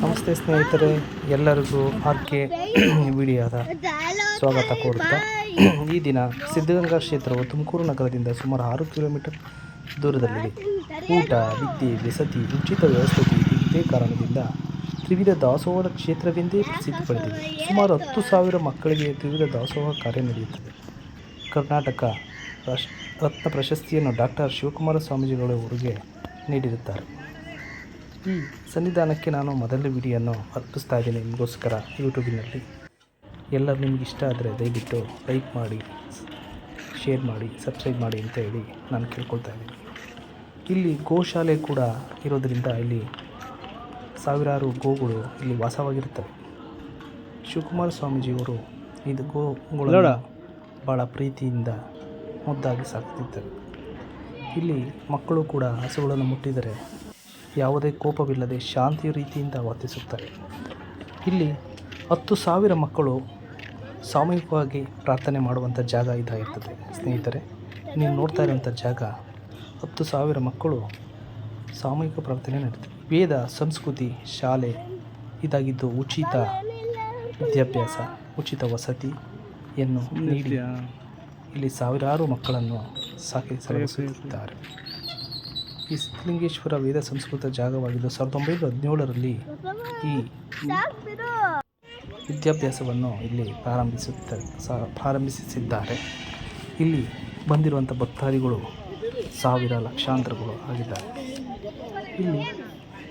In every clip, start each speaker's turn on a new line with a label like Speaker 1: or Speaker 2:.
Speaker 1: ನಮಸ್ತೆ ಸ್ನೇಹಿತರೆ, ಎಲ್ಲರಿಗೂ ಆರ್ ಕೆ ವಿಡಿಯೋದ ಸ್ವಾಗತ ಕೋರುತ್ತಾ. ಈ ದಿನ ಸಿದ್ಧಗಂಗಾ ಕ್ಷೇತ್ರವು ತುಮಕೂರು ನಗರದಿಂದ ಸುಮಾರು ಆರು ಕಿಲೋಮೀಟರ್ ದೂರದಲ್ಲಿದೆ. ಊಟ ವಿದ್ಯೆ ವಸತಿ ಉಚಿತ ವ್ಯವಸ್ಥೆ ಇದೇ ಕಾರಣದಿಂದ ತ್ರಿವಿಧ ದಾಸೋಹದ ಕ್ಷೇತ್ರವೆಂದೇ ಪ್ರಸಿದ್ಧಿ ಪಡೆದಿದೆ. ಸುಮಾರು ಹತ್ತು ಸಾವಿರ ಮಕ್ಕಳಿಗೆ ತ್ರಿವಿಧ ದಾಸೋಹ ಕಾರ್ಯ ನಡೆಯುತ್ತದೆ. ಕರ್ನಾಟಕ ರತ್ನ ಪ್ರಶಸ್ತಿಯನ್ನು ಡಾಕ್ಟರ್ ಶಿವಕುಮಾರ ಸ್ವಾಮೀಜಿಗಳು ಅವರಿಗೆ ನೀಡಿರುತ್ತಾರೆ. ಈ ಸನ್ನಿಧಾನಕ್ಕೆ ನಾನು ಮೊದಲ ವಿಡಿಯೋನ್ನು ಅರ್ಪಿಸ್ತಾ ಇದ್ದೀನಿ ನಿಮಗೋಸ್ಕರ ಯೂಟ್ಯೂಬಿನಲ್ಲಿ. ಎಲ್ಲರೂ ನಿಮ್ಗೆ ಇಷ್ಟ ಆದರೆ ದಯವಿಟ್ಟು ಲೈಕ್ ಮಾಡಿ ಶೇರ್ ಮಾಡಿ ಸಬ್ಸ್ಕ್ರೈಬ್ ಮಾಡಿ ಅಂತ ಹೇಳಿ ನಾನು ಕೇಳ್ಕೊಳ್ತಾ ಇದ್ದೀನಿ. ಇಲ್ಲಿ ಗೋಶಾಲೆ ಕೂಡ ಇರೋದರಿಂದ ಇಲ್ಲಿ ಸಾವಿರಾರು ಗೋಗಳು ಇಲ್ಲಿ ವಾಸವಾಗಿರುತ್ತವೆ. ಶಿವಕುಮಾರ ಸ್ವಾಮೀಜಿಯವರು ಇದು ಗೋಗಳ ಭಾಳ ಪ್ರೀತಿಯಿಂದ ಮುದ್ದಾಗಿ ಸಾಕ್ತಿದ್ದರು ಇಲ್ಲಿ ಮಕ್ಕಳು ಕೂಡ ಹಸುಗಳನ್ನು ಮುಟ್ಟಿದರೆ ಯಾವುದೇ ಕೋಪವಿಲ್ಲದೆ ಶಾಂತಿಯ ರೀತಿಯಿಂದ ವರ್ತಿಸುತ್ತಾರೆ ಇಲ್ಲಿ ಹತ್ತು ಸಾವಿರ ಮಕ್ಕಳು ಸಾಮೂಹಿಕವಾಗಿ ಪ್ರಾರ್ಥನೆ ಮಾಡುವಂಥ ಜಾಗ ಇದಾಗಿರ್ತದೆ. ಸ್ನೇಹಿತರೆ ನೀವು ನೋಡ್ತಾ ಇರುವಂಥ ಜಾಗ ಹತ್ತು ಸಾವಿರ ಮಕ್ಕಳು ಸಾಮೂಹಿಕ ಪ್ರಾರ್ಥನೆ ನಡೆಯುತ್ತೆ. ವೇದ ಸಂಸ್ಕೃತಿ ಶಾಲೆ ಇದಾಗಿದ್ದು ಉಚಿತ ವಿದ್ಯಾಭ್ಯಾಸ ಉಚಿತ ವಸತಿಯನ್ನು ನೀಡಿ ಇಲ್ಲಿ ಸಾವಿರಾರು ಮಕ್ಕಳನ್ನು ಸಾಕಿ ಸಲಹಿಸುತ್ತಿದ್ದಾರೆ ಈ ಸಿದ್ಧಲಿಂಗೇಶ್ವರ ವೇದ ಸಂಸ್ಕೃತ ಜಾಗವಾಗಿದ್ದು ಸಾವಿರದ ಒಂಬೈನೂರ ಹದಿನೇಳರಲ್ಲಿ ಈ ವಿದ್ಯಾಭ್ಯಾಸವನ್ನು ಇಲ್ಲಿ ಪ್ರಾರಂಭಿಸುತ್ತಾರೆ ಸಹ ಪ್ರಾರಂಭಿಸಿದ್ದಾರೆ. ಇಲ್ಲಿ ಬಂದಿರುವಂಥ ಭಕ್ತಾದಿಗಳು ಸಾವಿರ ಲಕ್ಷಾಂತರಗಳು ಆಗಿದ್ದಾರೆ. ಇಲ್ಲಿ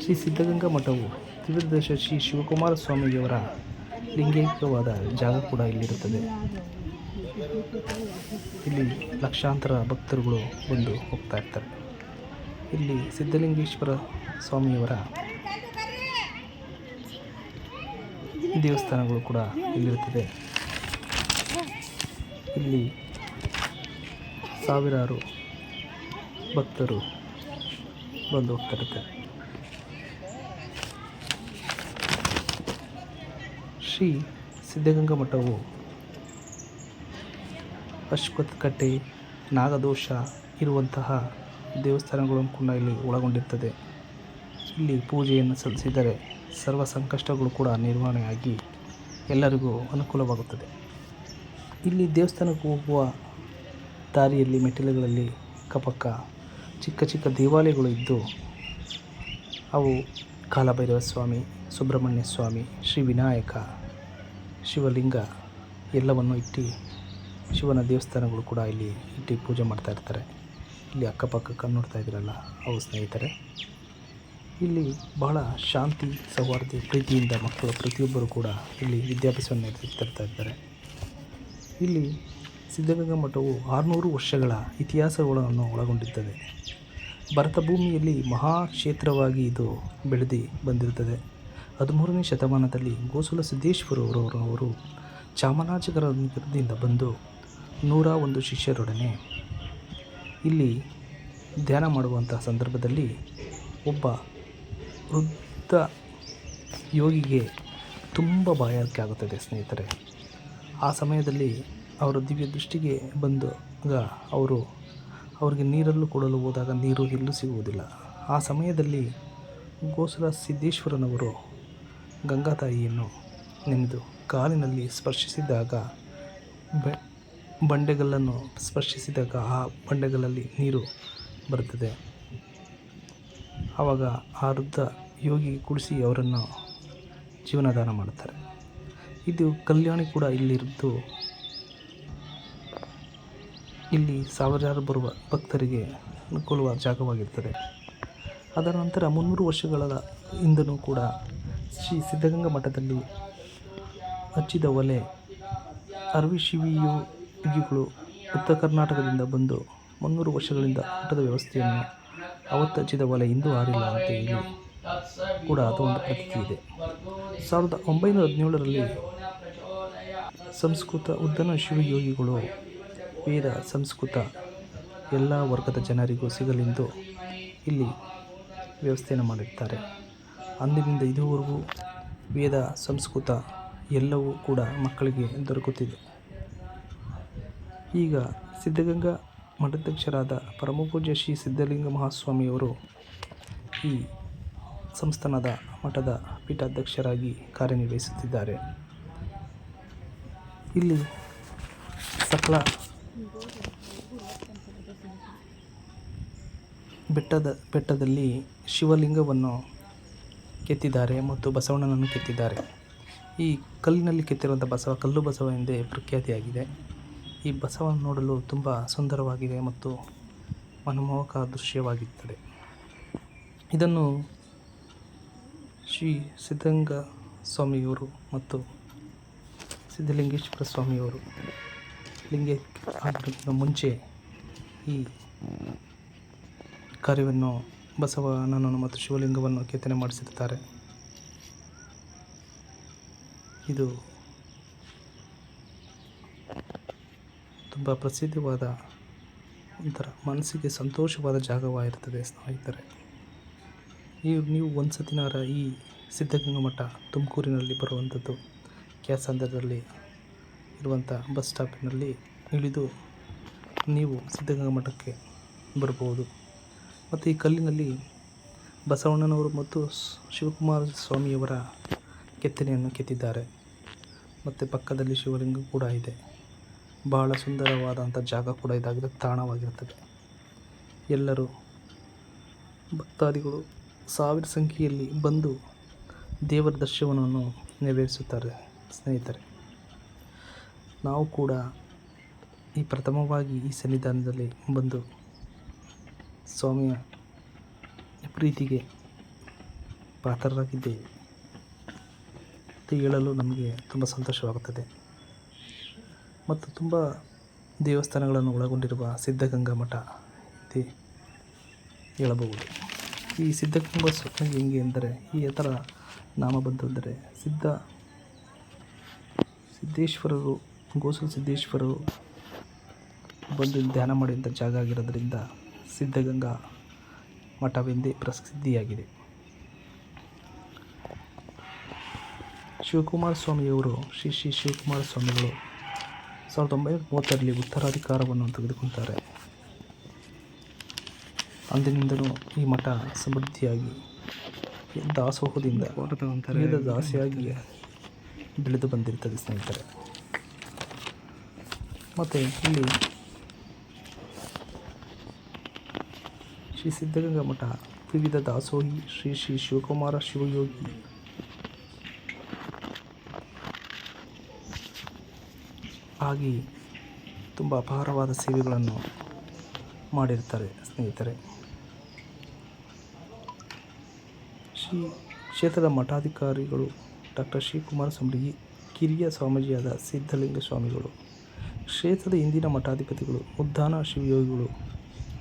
Speaker 1: ಶ್ರೀ ಸಿದ್ಧಗಂಗಾ ಮಠವು ತ್ರಿವಿಧ ಶ್ರೀ ಶಿವಕುಮಾರ ಸ್ವಾಮಿಯವರ ಲಿಂಗೈಕವಾದ ಜಾಗ ಕೂಡ ಇಲ್ಲಿರುತ್ತದೆ. ಇಲ್ಲಿ ಲಕ್ಷಾಂತರ ಭಕ್ತರುಗಳು ಬಂದು ಹೋಗ್ತಾ ಇರ್ತಾರೆ. ಇಲ್ಲಿ ಸಿದ್ಧಲಿಂಗೇಶ್ವರ ಸ್ವಾಮಿಯವರ ದೇವಸ್ಥಾನಗಳು ಕೂಡ ಇಲ್ಲಿರುತ್ತದೆ. ಇಲ್ಲಿ ಸಾವಿರಾರು ಭಕ್ತರು ಬಂದು ಹೋಗ್ತಾ ಶ್ರೀ ಸಿದ್ಧಗಂಗಾ ಮಠವು ಅಶ್ವತ್ಥಕಟ್ಟೆ, ನಾಗದೋಷ ಇರುವಂತಹ ದೇವಸ್ಥಾನಗಳನ್ನು ಕೂಡ ಇಲ್ಲಿ ಒಳಗೊಂಡಿರ್ತದೆ. ಇಲ್ಲಿ ಪೂಜೆಯನ್ನು ಸಲ್ಲಿಸಿದರೆ ಸರ್ವ ಸಂಕಷ್ಟಗಳು ಕೂಡ ನಿರ್ವಹಣೆಯಾಗಿ ಎಲ್ಲರಿಗೂ ಅನುಕೂಲವಾಗುತ್ತದೆ. ಇಲ್ಲಿ ದೇವಸ್ಥಾನಕ್ಕೆ ಹೋಗುವ ದಾರಿಯಲ್ಲಿ, ಮೆಟ್ಟಿಲುಗಳಲ್ಲಿ ಅಕ್ಕಪಕ್ಕ ಚಿಕ್ಕ ಚಿಕ್ಕ ದೇವಾಲಯಗಳು ಇದ್ದು, ಅವು ಕಾಲಭೈರವ ಸ್ವಾಮಿ ಸುಬ್ರಹ್ಮಣ್ಯ ಸ್ವಾಮಿ ಶ್ರೀ ವಿನಾಯಕ, ಶಿವಲಿಂಗ ಎಲ್ಲವನ್ನು ಇಟ್ಟು ಶಿವನ ದೇವಸ್ಥಾನಗಳು ಕೂಡ ಇಲ್ಲಿ ಇಟ್ಟು ಪೂಜೆ ಮಾಡ್ತಾ ಇರ್ತಾರೆ. ಇಲ್ಲಿ ಅಕ್ಕಪಕ್ಕ ನೋಡ್ತಾ ಇದ್ದೀರಲ್ಲ ಅವು ಸ್ನೇಹಿತರೆ. ಇಲ್ಲಿ ಬಹಳ ಶಾಂತಿ, ಸೌಹಾರ್ದ, ಪ್ರೀತಿಯಿಂದ ಮಕ್ಕಳು ಪ್ರತಿಯೊಬ್ಬರು ಕೂಡ ಇಲ್ಲಿ ವಿದ್ಯಾಭ್ಯಾಸವನ್ನು ನಡೆಸುತ್ತಿರ್ತಾ ಇದ್ದಾರೆ. ಇಲ್ಲಿ ಸಿದ್ಧಗಂಗಾ ಮಠವು ಆರುನೂರು ವರ್ಷಗಳ ಇತಿಹಾಸಗಳನ್ನು ಒಳಗೊಂಡಿರ್ತದೆ. ಭರತ ಭೂಮಿಯಲ್ಲಿ ಮಹಾಕ್ಷೇತ್ರವಾಗಿ ಇದು ಬೆಳೆದು ಬಂದಿರುತ್ತದೆ. ಹದಿಮೂರನೇ ಶತಮಾನದಲ್ಲಿ ಗೋಸುಲ ಸಿದ್ದೇಶ್ವರವರವರು ಚಾಮರಾಜಗರದಿಂದ ಬಂದು ನೂರ ಒಂದು ಶಿಷ್ಯರೊಡನೆ ಇಲ್ಲಿ ಧ್ಯಾನ ಮಾಡುವಂಥ ಸಂದರ್ಭದಲ್ಲಿ ಒಬ್ಬ ವೃದ್ಧ ಯೋಗಿಗೆ ತುಂಬ ಬಾಯಾರಿಕೆ ಆಗುತ್ತದೆ, ಸ್ನೇಹಿತರೆ. ಆ ಸಮಯದಲ್ಲಿ ಅವರ ದಿವ್ಯ ದೃಷ್ಟಿಗೆ ಬಂದಾಗ ಅವರು ಅವರಿಗೆ ನೀರಲ್ಲೂ ಕೊಡಲು ಹೋದಾಗ ನೀರು ಎಲ್ಲೂ ಸಿಗುವುದಿಲ್ಲ. ಆ ಸಮಯದಲ್ಲಿ ಗೋಸಲ ಸಿದ್ದೇಶ್ವರನವರು ಗಂಗಾತಾಯಿಯನ್ನು ನೆನೆದು ಕಾಲಿನಲ್ಲಿ ಸ್ಪರ್ಶಿಸಿದಾಗ ಬೆ ಬಂಡೆಗಲ್ಲನ್ನು ಸ್ಪರ್ಶಿಸಿದಾಗ ಆ ಬಂಡೆಗಳಲ್ಲಿ ನೀರು ಬರುತ್ತದೆ. ಆವಾಗ ಆ ವೃದ್ಧ ಯೋಗಿ ಕುಡಿಸಿ ಅವರನ್ನು ಜೀವನದಾನ ಮಾಡುತ್ತಾರೆ. ಇದು ಕಲ್ಯಾಣಿ ಕೂಡ ಇಲ್ಲಿದ್ದು ಇಲ್ಲಿ ಸಾವಿರಾರು ಬರುವ ಭಕ್ತರಿಗೆ ಅನುಕೂಲವ ಜಾಗವಾಗಿರ್ತದೆ ಅದರ ನಂತರ ಮುನ್ನೂರು ವರ್ಷಗಳ ಹಿಂದನೂ ಕೂಡ ಶ್ರೀ ಸಿದ್ಧಗಂಗಾ ಮಠದಲ್ಲಿ ಹಚ್ಚಿದ ಒಲೆ ಅರವಿ ಶಿವಿಯೋಗಿಗಳು ಉತ್ತರ ಕರ್ನಾಟಕದಿಂದ ಬಂದು ಮುನ್ನೂರು ವರ್ಷಗಳಿಂದ ಊಟದ ವ್ಯವಸ್ಥೆಯನ್ನು ಅವತ್ತಚ್ಚಿದ ಒಲೆ ಇಂದು ಆರಿಲ್ಲ ಅಂತ ಹೇಳಿ ಕೂಡ ಅದು ಒಂದು ಪ್ರತೀತಿ ಇದೆ. ಸಾವಿರದ ಒಂಬೈನೂರ ಹದಿನೇಳರಲ್ಲಿ ಸಂಸ್ಕೃತ ಉದ್ದನ ಶಿವಯೋಗಿಗಳು, ವೇದ, ಸಂಸ್ಕೃತ ಎಲ್ಲ ವರ್ಗದ ಜನರಿಗೂ ಸಿಗಲೆಂದು ಇಲ್ಲಿ ವ್ಯವಸ್ಥೆಯನ್ನು ಮಾಡಿರ್ತಾರೆ. ಅಂದಿನಿಂದ ಇದುವರೆಗೂ ವೇದ, ಸಂಸ್ಕೃತ ಎಲ್ಲವೂ ಕೂಡ ಮಕ್ಕಳಿಗೆ ದೊರಕುತ್ತಿದೆ. ಈಗ ಸಿದ್ಧಗಂಗಾ ಮಠಾಧ್ಯಕ್ಷರಾದ ಪರಮಪೂಜ್ಯ ಶ್ರೀ ಸಿದ್ಧಲಿಂಗ ಮಹಾಸ್ವಾಮಿಯವರು ಈ ಸಂಸ್ಥಾನದ ಮಠದ ಪೀಠಾಧ್ಯಕ್ಷರಾಗಿ ಕಾರ್ಯನಿರ್ವಹಿಸುತ್ತಿದ್ದಾರೆ. ಇಲ್ಲಿ ಸಕಲ ಬೆಟ್ಟದ, ಬೆಟ್ಟದಲ್ಲಿ ಶಿವಲಿಂಗವನ್ನು ಕೆತ್ತಿದ್ದಾರೆ ಮತ್ತು ಬಸವಣ್ಣನನ್ನು ಕೆತ್ತಿದ್ದಾರೆ. ಈ ಕಲ್ಲಿನಲ್ಲಿ ಕೆತ್ತಿರುವಂಥ ಬಸವ, ಕಲ್ಲು ಬಸವ ಎಂದೇ ಪ್ರಖ್ಯಾತಿಯಾಗಿದೆ. ಈ ಬಸವನ ನೋಡಲು ತುಂಬ ಸುಂದರವಾಗಿದೆ ಮತ್ತು ಮನಮೋಹಕ ದೃಶ್ಯವಾಗಿರುತ್ತದೆ ಇದನ್ನು ಶ್ರೀ ಸಿದ್ಧಂಗ ಸ್ವಾಮಿಯವರು ಮತ್ತು ಸಿದ್ಧಲಿಂಗೇಶ್ವರ ಸ್ವಾಮಿಯವರು ಲಿಂಗೇ ಆಗೋದಕ್ಕಿಂತ ಮುಂಚೆ ಈ ಕಾರ್ಯವನ್ನು ಬಸವನನ್ನು ಮತ್ತು ಶಿವಲಿಂಗವನ್ನು ಕೆತ್ತನೆ ಮಾಡಿಸಿರುತ್ತಾರೆ. ಇದು ತುಂಬ ಪ್ರಸಿದ್ಧವಾದ ಒಂಥರ ಮನಸ್ಸಿಗೆ ಸಂತೋಷವಾದ ಜಾಗವಾಗಿರ್ತದೆ ಸ್ನೇಹಿತರೆ. ಈ ನೀವು ಒಂದು ಸತಿನಾರ ಈ ಸಿದ್ಧಗಂಗಾ ಮಠ ತುಮಕೂರಿನಲ್ಲಿ ಬರುವಂಥದ್ದು, ಕ್ಯಾಸಂದ್ರದಲ್ಲಿ ಇರುವಂಥ ಬಸ್ ಸ್ಟಾಪಿನಲ್ಲಿ ಇಳಿದು ನೀವು ಸಿದ್ಧಗಂಗಾ ಮಠಕ್ಕೆ ಬರ್ಬೋದು ಮತ್ತು ಈ ಕಲ್ಲಿನಲ್ಲಿ ಬಸವಣ್ಣನವರು ಮತ್ತು ಶಿವಕುಮಾರ ಸ್ವಾಮಿಯವರ ಕೆತ್ತನೆಯನ್ನು ಕೆತ್ತಿದ್ದಾರೆ. ಮತ್ತು ಪಕ್ಕದಲ್ಲಿ ಶಿವಲಿಂಗ ಕೂಡ ಇದೆ. ಬಹಳ ಸುಂದರವಾದಂಥ ಜಾಗ ಕೂಡ ಇದಾಗಿದೆ. ತಾಣವಾಗಿರುತ್ತದೆ. ಎಲ್ಲರೂ ಭಕ್ತಾದಿಗಳು ಸಾವಿರ ಸಂಖ್ಯೆಯಲ್ಲಿ ಬಂದು ದೇವರ ದರ್ಶನವನ್ನು ನೆರವೇರಿಸುತ್ತಾರೆ ಸ್ನೇಹಿತರೆ. ನಾವು ಕೂಡ ಈ ಪ್ರಥಮವಾಗಿ ಈ ಸನ್ನಿಧಾನದಲ್ಲಿ ಬಂದು ಸ್ವಾಮಿಯ ಪ್ರೀತಿಗೆ ಪಾತ್ರರಾಗಿದ್ದೇವೆ. ಹೇಳಲು ನಮಗೆ ತುಂಬ ಸಂತೋಷವಾಗುತ್ತದೆ. ಮತ್ತು ತುಂಬ ದೇವಸ್ಥಾನಗಳನ್ನು ಒಳಗೊಂಡಿರುವ ಸಿದ್ಧಗಂಗಾ ಮಠ ಅಂತ ಹೇಳಬಹುದು. ಈ ಸಿದ್ಧಗಂಗಾ ಸ್ವಪ್ನ ಹೆಂಗೆ ಎಂದರೆ ಈ ಥರ ನಾಮ ಬಂತೆಂದರೆ ಸಿದ್ಧ ಸಿದ್ದೇಶ್ವರರು, ಗೋಸಲ ಸಿದ್ದೇಶ್ವರರು ಬಂದು ಧ್ಯಾನ ಮಾಡಿದಂಥ ಜಾಗ ಆಗಿರೋದ್ರಿಂದ ಸಿದ್ಧಗಂಗಾ ಮಠವೆಂದೇ ಪ್ರಸಿದ್ಧಿಯಾಗಿದೆ. ಶಿವಕುಮಾರ ಸ್ವಾಮಿಯವರು ಶ್ರೀ ಶ್ರೀ ಶಿವಕುಮಾರ ಸ್ವಾಮಿಗಳು ಸಾವಿರದ ಒಂಬೈನೂರ ಮೂವತ್ತರಲ್ಲಿ ಉತ್ತರಾಧಿಕಾರವನ್ನು ತೆಗೆದುಕೊಳ್ತಾರೆ ಅಂದಿನಿಂದಲೂ ಈ ಮಠ ಸಮೃದ್ಧಿಯಾಗಿ ದಾಸೋಹದಿಂದ ವೇದ ದಾಸಿಯಾಗಿ ಬೆಳೆದು ಬಂದಿರ್ತದೆ ಸ್ನೇಹಿತರೆ. ಮತ್ತು ಇಲ್ಲಿ ಶ್ರೀ ಸಿದ್ಧಗಂಗಾ ಮಠ ವಿವಿಧ ದಾಸೋಹಿ, ಶ್ರೀ ಶ್ರೀ ಶಿವಕುಮಾರ ಶಿವಯೋಗಿ ಆಗಿ ತುಂಬ ಅಪಾರವಾದ ಸೇವೆಗಳನ್ನು ಮಾಡಿರ್ತಾರೆ ಸ್ನೇಹಿತರೆ. ಶ್ರೀ ಕ್ಷೇತ್ರದ ಮಠಾಧಿಕಾರಿಗಳು ಡಾಕ್ಟರ್ ಶ್ರೀಕುಮಾರ ಸ್ವಾಮಿ ಕಿರಿಯ ಸ್ವಾಮೀಜಿಯಾದ ಸಿದ್ಧಲಿಂಗ ಸ್ವಾಮಿಗಳು ಕ್ಷೇತ್ರದ ಹಿಂದಿನ ಮಠಾಧಿಪತಿಗಳು ಉದ್ಧಾನ ಶಿವಯೋಗಿಗಳು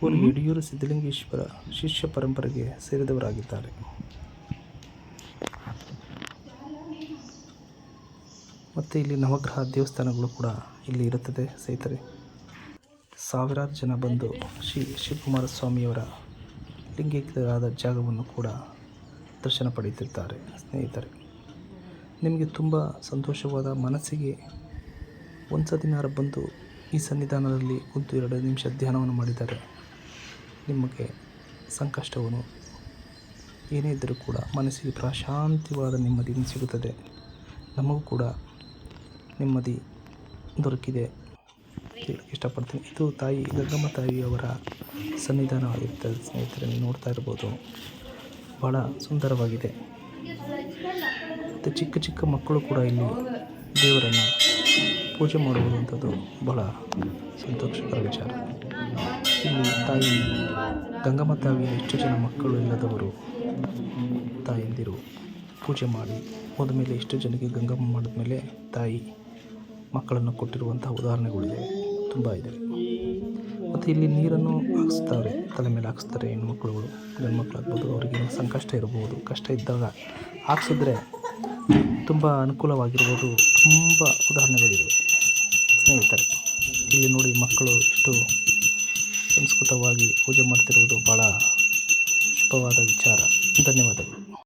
Speaker 1: ಇವರು ಯಡಿಯೂರು ಸಿದ್ಧಲಿಂಗೇಶ್ವರ ಶಿಷ್ಯ ಪರಂಪರೆಗೆ ಸೇರಿದವರಾಗಿದ್ದಾರೆ. ಮತ್ತು ಇಲ್ಲಿ ನವಗ್ರಹ ದೇವಸ್ಥಾನಗಳು ಕೂಡ ಇಲ್ಲಿ ಇರುತ್ತದೆ ಸ್ನೇಹಿತರೆ. ಸಾವಿರಾರು ಜನ ಬಂದು ಶ್ರೀ ಶಿವಕುಮಾರ ಸ್ವಾಮಿಯವರ ಲಿಂಗೈಕ್ಯರಾದ ಜಾಗವನ್ನು ಕೂಡ ದರ್ಶನ ಪಡೆಯುತ್ತಿದ್ದಾರೆ ಸ್ನೇಹಿತರೆ. ನಿಮಗೆ ತುಂಬ ಸಂತೋಷವಾದ ಮನಸ್ಸಿಗೆ ಒಂದು ಸತಿನಾರ ಬಂದು ಈ ಸನ್ನಿಧಾನದಲ್ಲಿ ಕುಂತು ಎರಡು ನಿಮಿಷ ಧ್ಯಾನವನ್ನು ಮಾಡಿದ್ದಾರೆ ನಿಮಗೆ ಸಂಕಷ್ಟವನ್ನು ಏನೇ ಇದ್ದರೂ ಕೂಡ ಮನಸ್ಸಿಗೆ ಪ್ರಶಾಂತಿವಾದ ನೆಮ್ಮದಿ ಸಿಗುತ್ತದೆ. ನಮಗೂ ಕೂಡ ನೆಮ್ಮದಿ ದೊರಕಿದೆ. ಇಷ್ಟಪಡ್ತೀನಿ. ಇದು ತಾಯಿ, ಗಂಗಮ್ಮ ತಾಯಿಯವರ ಸನ್ನಿಧಾನವಾಗಿರ್ತದೆ. ಸ್ನೇಹಿತರೆ ನೋಡ್ತಾ ಇರ್ಬೋದು. ಭಾಳ ಸುಂದರವಾಗಿದೆ. ಮತ್ತು ಚಿಕ್ಕ ಚಿಕ್ಕ ಮಕ್ಕಳು ಕೂಡ ಇಲ್ಲಿ ದೇವರನ್ನು ಪೂಜೆ ಮಾಡುವಂಥದ್ದು ಬಹಳ ಸಂತೋಷಕರ ವಿಚಾರ. ಇಲ್ಲಿ ತಾಯಿ, ಗಂಗಮ್ಮ ತಾಯಿಯ ಎಷ್ಟು ಜನ ಮಕ್ಕಳು ಇಲ್ಲದವರು ತಾಯಂದಿರು ಪೂಜೆ ಮಾಡಿ ಹೋದ ಮೇಲೆ ಎಷ್ಟು ಜನಕ್ಕೆ ಗಂಗಮ್ಮ ಮಾಡಿದ್ಮೇಲೆ ತಾಯಿ ಮಕ್ಕಳನ್ನು ಕೊಟ್ಟಿರುವಂಥ ಉದಾಹರಣೆಗಳಿದೆ. ತುಂಬ ಇದೆ. ಮತ್ತು ಇಲ್ಲಿ ನೀರನ್ನು ಹಾಕಿಸ್ತಾರೆ. ತಲೆ ಮೇಲೆ ಹಾಕಿಸ್ತಾರೆ ಹೆಣ್ಮಕ್ಳುಗಳು ಗಂಡು ಮಕ್ಕಳಾಗ್ಬೋದು ಅವರಿಗೆ ಸಂಕಷ್ಟ ಇರ್ಬೋದು, ಕಷ್ಟ ಇದ್ದಾಗ ಹಾಕ್ಸಿದ್ರೆ ತುಂಬ ಅನುಕೂಲವಾಗಿರ್ಬೋದು. ತುಂಬ ಉದಾಹರಣೆಗಳಿವೆ ಸ್ನೇಹಿತರೆ, ಇಲ್ಲಿ ನೋಡಿ ಮಕ್ಕಳು ಎಷ್ಟು ಸಂಸ್ಕೃತವಾಗಿ ಪೂಜೆ ಮಾಡ್ತಿರುವುದು ಭಾಳ ಶುಭವಾದ ವಿಚಾರ. ಧನ್ಯವಾದಗಳು.